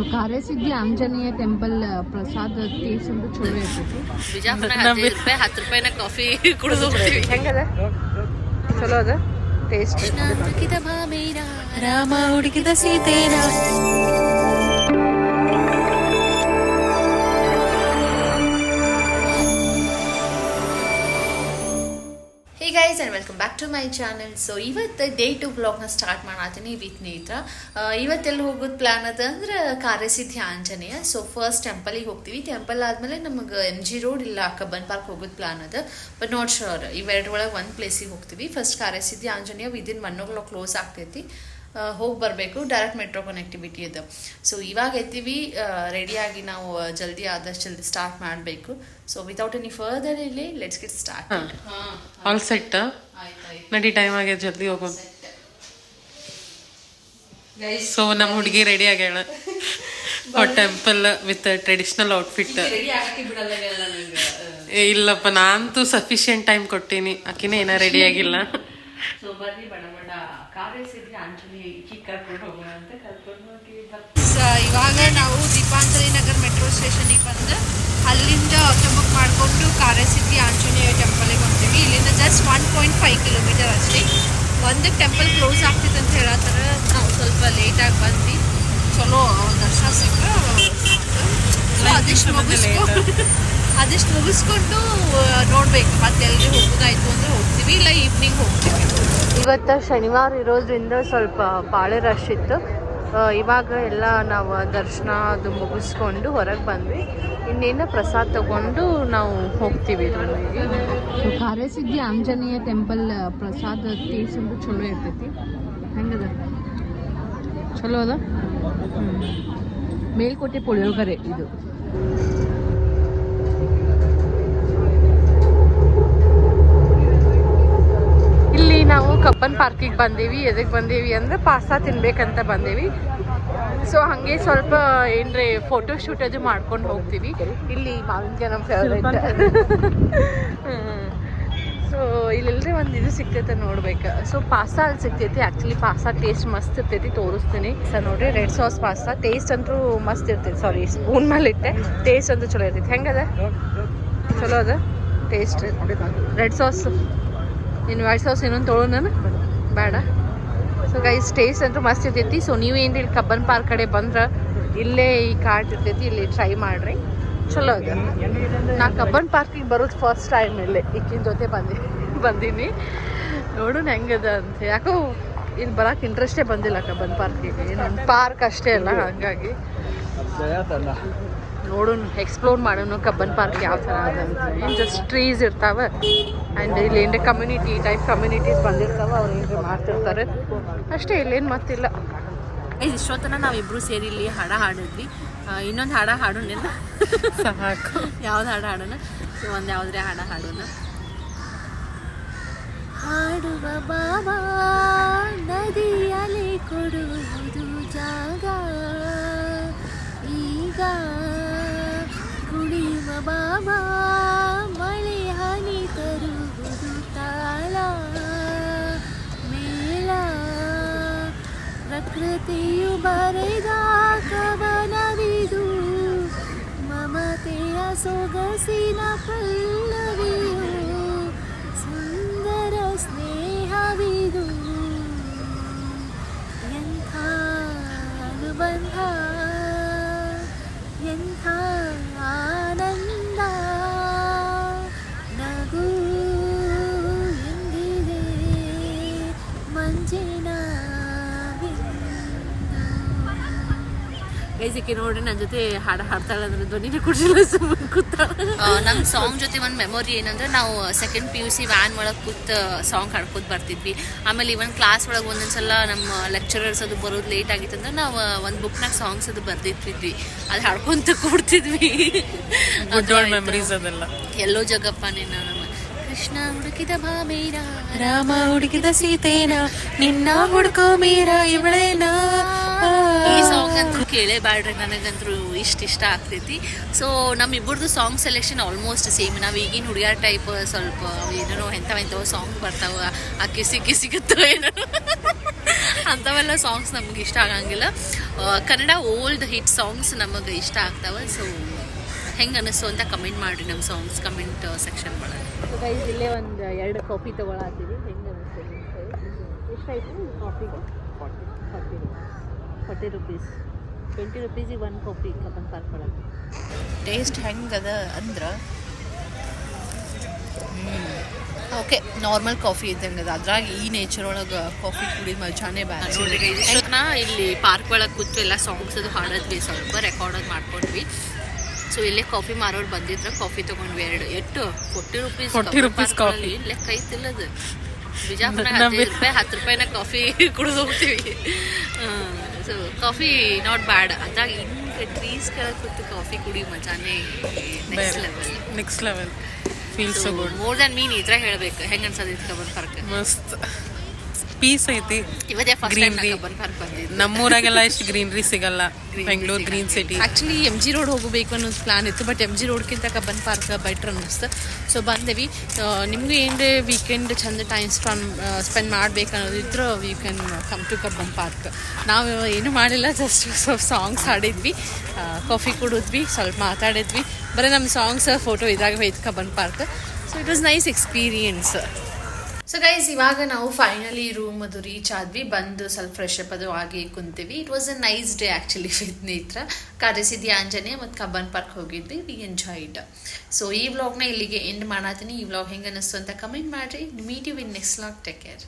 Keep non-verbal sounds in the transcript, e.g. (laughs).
So Karyasiddhi Anjaneya temple ಪ್ರಸಾದ taste ಅಂತೂ ಚಲೋ ಇರ್ತೈತಿ ಬಿಜಾಪುರ ಹದಿನೈದು ರೂಪಾಯಿ ಹತ್ತು ರೂಪಾಯಿನ ಕಾಫಿ ಕುಡಿದು ಹೋಗ್ತೀವಿ. ಹೆಂಗದ ಚಲೋ ಅದ? ಟೇಸ್ಟ್ ಹುಡುಕಿದ ಭಾಮೇನ ರಾಮ ಹುಡುಕಿದ ಸೀತೇನ. And welcome back to my channel so ಇವತ್ತು ಡೇ ಟು ಬ್ಲಾಗ್ನ ಸ್ಟಾರ್ಟ್ ಮಾಡತ್ತೀನಿ ವಿತ್ ನೇತ್ರ ಇವತ್ತೆಲ್ಲಿ ಹೋಗೋದು ಪ್ಲಾನ್ ಅದ ಅಂದ್ರೆ ಕಾರಸಿದ್ಧಿ ಆಂಜನೇಯ. ಸೊ ಫಸ್ಟ್ ಟೆಂಪಲಿಗೆ ಹೋಗ್ತೀವಿ. ಟೆಂಪಲ್ ಆದಮೇಲೆ ನಮಗೆ ಎಂ ಜಿ ರೋಡ್ ಇಲ್ಲ ಕಬ್ಬನ್ ಪಾರ್ಕ್ ಹೋಗೋದು ಪ್ಲಾನ್ ಅದ. ಬಟ್ ನೋಟ್ ಶೋರ್ ಇವೆರಡರೊಳಗೆ ಒಂದು ಪ್ಲೇಸಿಗೆ ಹೋಗ್ತೀವಿ. First Karyasiddhi Anjaneya within one o'clock close ಆಗ್ತೈತಿ. ಹೋಗಿ ಬರಬೇಕು ಡೈರೆಕ್ಟ್ ಮೆಟ್ರೋ ಕನೆಕ್ಟಿವಿಟಿ ಇದೆ. ಸೊ ಇವಾಗ ಎತ್ತೀವಿ ರೆಡಿಯಾಗಿ ನಾವು ಜಲ್ದಿ ಆದಷ್ಟು ಜಲ್ದಿ ಸ್ಟಾರ್ಟ್ ಮಾಡಬೇಕು. ಸೊ ವಿತೌಟ್ ಎನಿ ಫರ್ದರ್ ಇಲ್ಲಿ let's get start all set ನಡಿ ಟೈಮ್ ಆಗ್ಯದ ಜಲ್ದಿ ಹೋಗೋದು ಸೊ ನಮ್ಮ ಹುಡುಗಿ ರೆಡಿ ಆಗ್ಯಾಳ. ಟೆಂಪಲ್ ವಿತ್ ಟ್ರೆಡಿಷನಲ್ ಔಟ್ಫಿಟ್ ಇಲ್ಲಪ್ಪ ನಾನಂತೂ ಸಫಿಶಿಯಂಟ್ ಟೈಮ್ ಕೊಟ್ಟೀನಿ. ಆಕಿನೇ ಏನ ರೆಡಿ ಆಗಿಲ್ಲ. ಇವಾಗ ನಾವು ದೀಪಾಂಜಲಿ ನಗರ್ ಮೆಟ್ರೋ ಸ್ಟೇಷನಿಗೆ ಬಂದು ಅಲ್ಲಿಂದ ಆಟೋ ಬುಕ್ ಮಾಡಿಕೊಂಡು ಕಾರೇಸಿದ್ದಿ ಆಂಜನೇಯ ಟೆಂಪಲಿಗೆ ಹೋಗ್ತೀವಿ ಇಲ್ಲಿಂದ just one point five kilometre ಅಷ್ಟೇ. ಒಂದು ಟೆಂಪಲ್ ಕ್ಲೋಸ್ ಆಗ್ತಿದೆ ಅಂತ ಹೇಳತ್ತಾರ ನಾವು ಸ್ವಲ್ಪ ಲೇಟಾಗಿ ಬಂದ್ವಿ. ಚಲೋ ದರ್ಶನ ಸಿಕ್ಕ ಸೊ ಅದಿಷ್ಟು ಮುಗಿಸ್ಕೊಂಡು ಅದಿಷ್ಟು ಮುಗಿಸ್ಕೊಂಡು ನೋಡ್ಬೇಕು. ಮತ್ತೆ ಎಲ್ರಿ ಹೋಗೋದಾಯ್ತು ಅಂದ್ರೆ ಹೋಗ್ತೀವಿ ಇಲ್ಲ ಈವ್ನಿಂಗ್ ಹೋಗ್ತೀವಿ. ಇವತ್ತು ಶನಿವಾರ ಇರೋದ್ರಿಂದ ಸ್ವಲ್ಪ ಭಾಳ ರಶ್ ಇತ್ತು. ಇವಾಗ ಎಲ್ಲ ನಾವು ದರ್ಶನ ಅದು ಮುಗಿಸ್ಕೊಂಡು ಹೊರಗೆ ಬಂದ್ವಿ. ಇನ್ನೇನು ಪ್ರಸಾದ ತಗೊಂಡು ನಾವು ಹೋಗ್ತೀವಿ ಕಾರ್ಯಸಿದ್ಧಿ ಆಂಜನೇಯ ಟೆಂಪಲ್ ಪ್ರಸಾದ ಅಂತೂ ಚಲೋ ಇರ್ತೈತಿ. ಹೆಂಗದ? ಚಲೋ ಅದ? ಮೇಲ್ಕೋಟೆ ಪುಳಿಯೋಗರೆ ಇದು. ಕಬ್ಬನ್ ಪಾರ್ಕಿಗೆ ಬಂದೀವಿ ಎದಕ್ಕೆ ಬಂದೀವಿ ಅಂದ್ರೆ ಪಾಸ್ತಾ ತಿನ್ಬೇಕಂತ ಬಂದೇವಿ. ಸೊ ಹಾಗೆ ಸ್ವಲ್ಪ ಏನ್ರಿ ಫೋಟೋ ಶೂಟ್ ಅದು ಮಾಡ್ಕೊಂಡು ಹೋಗ್ತೀವಿ. ಇಲ್ಲಿ ಮಾವಿನಕಾಯಿ ನಮ್ಮ ಫೇವ್ರೇಟ್ ಸೊ ಇಲ್ಲೆಲ್ಲರಿ ಒಂದು ಇದು ಸಿಗ್ತೈತೆ ನೋಡ್ಬೇಕು. ಸೊ ಪಾಸ್ತಾ ಅಲ್ಲಿ ಸಿಗ್ತೈತಿ ಆ್ಯಕ್ಚುಲಿ ಪಾಸ್ತಾ ಟೇಸ್ಟ್ ಮಸ್ತ್ ಇರ್ತೈತಿ ತೋರಿಸ್ತೀನಿ. ಸರ್ ನೋಡ್ರಿ ರೆಡ್ ಸಾಸ್ ಪಾಸ್ತಾ. ಟೇಸ್ಟ್ ಅಂತೂ ಮಸ್ತ್ ಇರ್ತೈತಿ. ಸಾರಿ ಸ್ಪೂನ್ ಮೇಲೆ ಇಟ್ಟೆ. ಟೇಸ್ಟ್ ಅಂತೂ ಚಲೋ ಇರ್ತೈತಿ. ಹೆಂಗದ? ಚಲೋ ಅದ? ಟೇಸ್ಟ್ ರೆಡ್ ಸಾಸ್ ಇನ್ನು ವೈಟ್ ಸಾಸ್ ಇನ್ನೊಂದು ತೊಳೋಣ ನಾನು. ಬೇಡ. ಸೊ ಗೈಸ್ ಟೇಸ್ಟ್ ಅಂದ್ರೆ ಮಸ್ತ್ ಇರ್ತೈತಿ. ಸೊ ನೀವು ಏನು ಇಲ್ಲಿ ಕಬ್ಬನ್ ಪಾರ್ಕ್ ಕಡೆ ಬಂದ್ರೆ ಇಲ್ಲೇ ಈ ಕಾಟ್ ಇರ್ತೈತಿ, ಇಲ್ಲಿ ಟ್ರೈ ಮಾಡ್ರಿ. ಚಲೋ ಅದ ನಾ ಕಬ್ಬನ್ ಪಾರ್ಕಿಗೆ ಬರೋದು ಫಸ್ಟ್ ಟೈಮ್ ಇಲ್ಲೇ. ಈಕಿನ ಜೊತೆ ಬಂದಿ ಬಂದೀನಿ. ನೋಡೋಣ ಹೆಂಗದ ಅಂತ. ಯಾಕೋ ಇಲ್ಲಿ ಬರಕ್ಕೆ ಇಂಟ್ರೆಸ್ಟೇ ಬಂದಿಲ್ಲ ಕಬ್ಬನ್ ಪಾರ್ಕಿಗೆ ನಮ್ಮ ಪಾರ್ಕ್ ಅಷ್ಟೇ ಅಲ್ಲ, ಹಾಗಾಗಿ. ನೋಡೋಣ ಎಕ್ಸ್ಪ್ಲೋರ್ ಮಾಡೋಣ ಕಬ್ಬನ್ ಪಾರ್ಕ್ ಯಾವ ಥರ ಅದ ಅಂತ. ಜಸ್ಟ್ ಟ್ರೀಸ್ ಇರ್ತಾವೆ. ಆ್ಯಂಡ್ ಇಲ್ಲಿ ಏನ್ರಿ ಕಮ್ಯುನಿಟಿ ಟೈಪ್ ಕಮ್ಯುನಿಟೀಸ್ ಬಂದಿರ್ತಾವೆ ಅವ್ರು ಏನ್ರಿ ಮಾಡ್ತಿರ್ತಾರೆ. ಅಷ್ಟೇ ಇಲ್ಲೇನು ಮತ್ತಿಲ್ಲ. ಇಷ್ಟೊತ್ತನ ನಾವಿಬ್ರು ಸೇರಿ ಇಲ್ಲಿ ಹಾಡ ಹಾಡಿದ್ವಿ. ಇನ್ನೊಂದು ಹಾಡ ಹಾಡೋಣ ಸಾಕು. ಯಾವ್ದು ಹಾಡು ಹಾಡೋಣ? ಒಂದು ಯಾವುದ್ರೆ ಹಾಡ ಹಾಡೋಣ. ಹಾಡುವ ಬಾಬಾ ನದಿಯಲ್ಲಿ ಕೊಡುವುದು ಜಾಗ. ಈಗ ಕುಡಿಯುವ ಬಾಬಾ ಪ್ರಕೃತಿಯು ಬರೆದ ಕವನವಿದು ಮಮತೆಯ ಸೊಗಸಿನ ಪಲ್ಲವಿಯು ಸುಂದರ ಸ್ನೇಹವಿದು ಎಂಥ ಅನುಬಂಧ ಎಂಥ ಆನಂದ ನಗು ಎಂದಿದೆ ಮಂಜಿನ ಬೇಸಿಗೆ ನೋಡ್ರಿ ನನ್ನ ಜೊತೆ ಹಾಡು ಹಾಡ್ತಾಳೆ ಅಂದ್ರೆ ಧ್ವನಿನ ಕೊಡಿಸಿಲ್ಲ ಸುಮ್ಮನೆ ಕೂತಾಳ. ನಮ್ಮ ಸಾಂಗ್ ಜೊತೆ ಒಂದು ಮೆಮೊರಿ ಏನಂದ್ರೆ ನಾವು second P U C van ಒಳಗೆ ಕೂತ್ ಸಾಂಗ್ ಹಾಡ್ಕೊತ ಬರ್ತಿದ್ವಿ. ಆಮೇಲೆ ಇವನ್ ಕ್ಲಾಸ್ ಒಳಗೆ ಒಂದೊಂದ್ಸಲ ನಮ್ಮ ಲೆಕ್ಚರರ್ಸ್ ಅದು ಬರೋದು ಲೇಟ್ ಆಗಿತ್ತಂದ್ರೆ ನಾವು ಒಂದು ಬುಕ್ನಾಗ ಸಾಂಗ್ಸ್ ಅದು ಬರ್ದಿರ್ತಿದ್ವಿ. ಅದು ಹಾಡ್ಕೊಂತ ಕೂಡ್ತಿದ್ವಿ. ಮೆಮರೀಸ್ ಅದೆಲ್ಲ. ಎಲ್ಲೋ ಜಗಪ್ಪ ನಿನ್ನ ನಮ್ಮ ಕೃಷ್ಣ ಹುಡುಕಿದ ಭಾಮೇನ ರಾಮ ಹುಡುಕಿದ ಸೀತೇನ ನಿನ್ನ ಹುಡುಕೋ ಮೀರ ಇವಳೇನ? ಈ ಸಾಂಗ್ ಅಂತೂ ಕೇಳೇ ಬ್ಯಾಡ್ರಿ ನನಗಂತೂ ಇಷ್ಟ ಇಷ್ಟ ಆಗ್ತೈತಿ. ಸೊ ನಮ್ಮಿಬ್ಬರದು ಸಾಂಗ್ ಸೆಲೆಕ್ಷನ್ ಆಲ್ಮೋಸ್ಟ್ ಸೇಮ್ ನಾವು ಈಗಿನ ಹುಡುಗಿಯರ್ ಟೈಪ್ ಸ್ವಲ್ಪ ಏನೇನೋ ಎಂಥವ ಎಂಥವ ಸಾಂಗ್ ಬರ್ತಾವ. ಆ ಕಿಸಿ ಕಿಸಿಗುತ್ತೋ ಏನೋ ಅಂಥವೆಲ್ಲ ಸಾಂಗ್ಸ್ ನಮ್ಗೆ ಇಷ್ಟ ಆಗಂಗಿಲ್ಲ. ಕನ್ನಡ ಓಲ್ಡ್ ಹಿಟ್ ಸಾಂಗ್ಸ್ ನಮಗೆ ಇಷ್ಟ ಆಗ್ತಾವ. ಸೊ ಹೆಂಗೆ ಅನಿಸ್ತು ಅಂತ ಕಮೆಂಟ್ ಮಾಡಿರಿ ನಮ್ಮ ಸಾಂಗ್ಸ್ ಕಮೆಂಟ್ ಸೆಕ್ಷನ್ ಒಳಗೆ. ಇಲ್ಲೇ ಒಂದು ಎರಡು ಕಾಫಿ ತೊಗೊಳತ್ತೀವಿ ಹೆಂಗೆ ಅನಿಸ್ತು ಎಷ್ಟಾಯ್ತು ಕಾಫಿಗೆ ಫಾರ್ಟಿ ರುಪೀಸ್ ಟ್ವೆಂಟಿ ರುಪೀಸಿಗೆ ಒನ್ ಕಾಫಿ ಕಬ್ಬನ್ ಪಾರ್ಕ್ ಒಳಗೆ ಟೇಸ್ಟ್ ಹೆಂಗದ ಅಂದ್ರೆ ಓಕೆ ನಾರ್ಮಲ್ ಕಾಫಿ ಇದ್ದಂಗೆ ಅದ ಅದ್ರಾಗ ಈ ನೇಚರ್ ಒಳಗೆ ಕಾಫಿ ಕುಡಿದ ಮಜಾನೇ ಬ್ಯಾಡ ನೋಡ್ರಿ ನಾ ಇಲ್ಲಿ ಪಾರ್ಕ್ ಒಳಗೆ ಕೂತು ಎಲ್ಲ ಸಾಂಗ್ಸ್ ಅದು ಹಾಡದ್ವಿ ಸ್ವಲ್ಪ ರೆಕಾರ್ಡ್ ಅದು ಮಾಡ್ಕೊಂಡ್ವಿ. ಸೊ ಇಲ್ಲೇ ಕಾಫಿ ಮಾರೋರು ಬಂದಿದ್ರೆ ಕಾಫಿ ತಗೊಂಡ್ವಿ ಎರಡು. ಎಷ್ಟು forty rupees forty rupees coffee ಲೆಕ್ಕ ಕೈ ತಿಲ್ಲದು. ಬಿಜಾಪುರ ಹತ್ತು ರೂಪಾಯಿ ಹತ್ತು ರೂಪಾಯಿನ ಕಾಫಿ (laughs) ಕುಡಿದು ಹೋಗ್ತೀವಿ. ಸೊ ಕಾಫಿ ನಾಟ್ ಬ್ಯಾಡ್ ಅದ್ರಾಗ ಹಿಂಗೆ ಟ್ರೀಸ್ ಕೆಳಗೆ ಕೂತು ಕಾಫಿ ಕುಡಿ ಮಜಾನೇ next level next level feel so good more than mean ಇದ್ರ ಹೇಳ್ಬೇಕು. ಹೆಂಗೆ ಅನ್ಸೋದು ಇದು ಕಬ್ಬನ್ ಪಾರ್ಕ್ ಮಸ್ತ್. ಪೀಸ್ ಐತಿ. ಗ್ರೀನ್ರಿ ನಮ್ಮೂರಾಗೆಲ್ಲ ಎಷ್ಟು ಗ್ರೀನ್ರಿ ಸಿಗಲ್ಲ. Bengaluru green city actually M G road ಹೋಗಬೇಕು ಅನ್ನೋದು ಪ್ಲಾನ್ ಇತ್ತು ಬಟ್ ಎಂ ಜಿ ರೋಡ್ಕಿಂತ ಕಬ್ಬನ್ ಪಾರ್ಕ್ ಬೆಟ್ರ್ ಅನ್ನಿಸ್ತು. ಸೊ ಬಂದೇವಿ. ನಿಮ್ಗೆ ಏನು ವೀಕೆಂಡ್ ಚಂದ ಟೈಮ್ ಸ್ಪೆಂಡ್ ಸ್ಪೆಂಡ್ ಮಾಡ್ಬೇಕು ಅನ್ನೋದಿದ್ರು you can come to Cubbon park. ನಾವು ಏನು ಮಾಡಿಲ್ಲ ಜಸ್ಟ್ ಸ್ವಲ್ಪ ಸಾಂಗ್ಸ್ ಹಾಡಿದ್ವಿ. ಕಾಫಿ ಕುಡಿದ್ವಿ ಸ್ವಲ್ಪ ಮಾತಾಡಿದ್ವಿ. ಬರೀ ನಮ್ಮ ಸಾಂಗ್ಸ್ ಫೋಟೋ ಇದಾಗ ಹೋಯ್ತು Cubbon park. So it was nice experience so guys ಇವಾಗ ನಾವು ಫೈನಲಿ ರೂಮ್ ಅದು ರೀಚ್ ಆದ್ವಿ. ಬಂದು ಸ್ವಲ್ಪ ಫ್ರೆಶ್ ಅಪ್ ಅದು ಆಗಿ ಕುಂತೀವಿ. It was a nice day actually Netra Karyasiddhi Anjaneya ಮತ್ತು ಕಬ್ಬನ್ ಪಾರ್ಕ್ ಹೋಗಿದ್ವಿ. ವಿ ಎಂಜಾಯ್ಡ್ ಸೊ ಈ ವ್ಲಾಗ್ನ ಇಲ್ಲಿಗೆ ಎಂಡ್ ಮಾಡತ್ತೀನಿ ಈ ವ್ಲಾಗ್ ಹೆಂಗೆ ಅನ್ನಿಸ್ತು ಅಂತ ಕಮೆಂಟ್ ಮಾಡಿರಿ. Meet you in next vlog take care